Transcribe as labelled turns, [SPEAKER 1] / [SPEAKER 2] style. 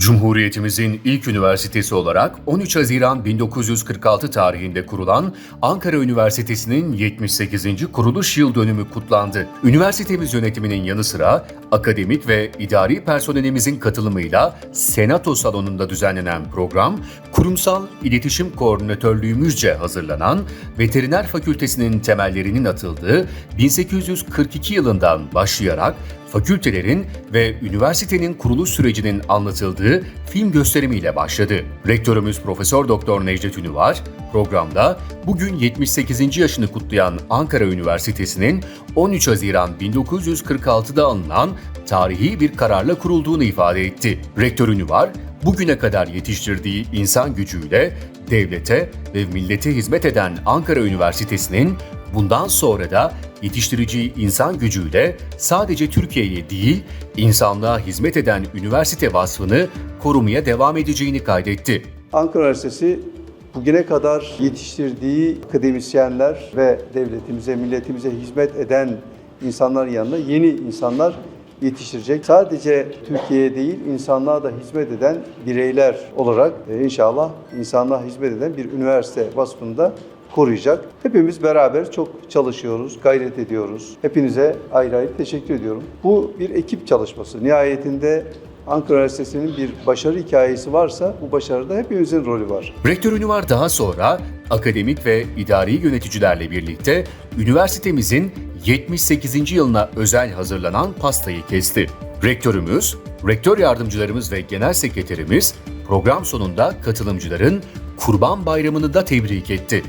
[SPEAKER 1] Cumhuriyetimizin ilk üniversitesi olarak 13 Haziran 1946 tarihinde kurulan Ankara Üniversitesi'nin 78. kuruluş yıl dönümü kutlandı. Üniversitemiz yönetiminin yanı sıra akademik ve idari personelimizin katılımıyla Senato salonunda düzenlenen program, kurumsal iletişim koordinatörlüğümüzce hazırlanan Veteriner Fakültesinin temellerinin atıldığı 1842 yılından başlayarak fakültelerin ve üniversitenin kuruluş sürecinin anlatıldığı film gösterimiyle başladı. Rektörümüz Profesör Doktor Necdet Ünüvar, programda bugün 78. yaşını kutlayan Ankara Üniversitesi'nin 13 Haziran 1946'da alınan tarihi bir kararla kurulduğunu ifade etti. Rektör Ünüvar, bugüne kadar yetiştirdiği insan gücüyle devlete ve millete hizmet eden Ankara Üniversitesi'nin bundan sonra da yetiştirici insan gücüyle sadece Türkiye'ye değil, insanlığa hizmet eden üniversite vasfını korumaya devam edeceğini kaydetti.
[SPEAKER 2] Ankara Üniversitesi bugüne kadar yetiştirdiği akademisyenler ve devletimize, milletimize hizmet eden insanların yanına yeni insanlar yetiştirecek. Sadece Türkiye'ye değil, insanlığa da hizmet eden bireyler olarak e, inşallah insanlığa hizmet eden bir üniversite vasfını da koruyacak. Hepimiz beraber çok çalışıyoruz, gayret ediyoruz. Hepinize ayrı ayrı teşekkür ediyorum. Bu bir ekip çalışması. Nihayetinde Ankara Üniversitesi'nin bir başarı hikayesi varsa bu başarıda hepimizin rolü var.
[SPEAKER 1] Rektör Ünüvar daha sonra akademik ve idari yöneticilerle birlikte üniversitemizin 78. yılına özel hazırlanan pastayı kesti. Rektörümüz, rektör yardımcılarımız ve genel sekreterimiz program sonunda katılımcıların Kurban Bayramı'nı da tebrik etti.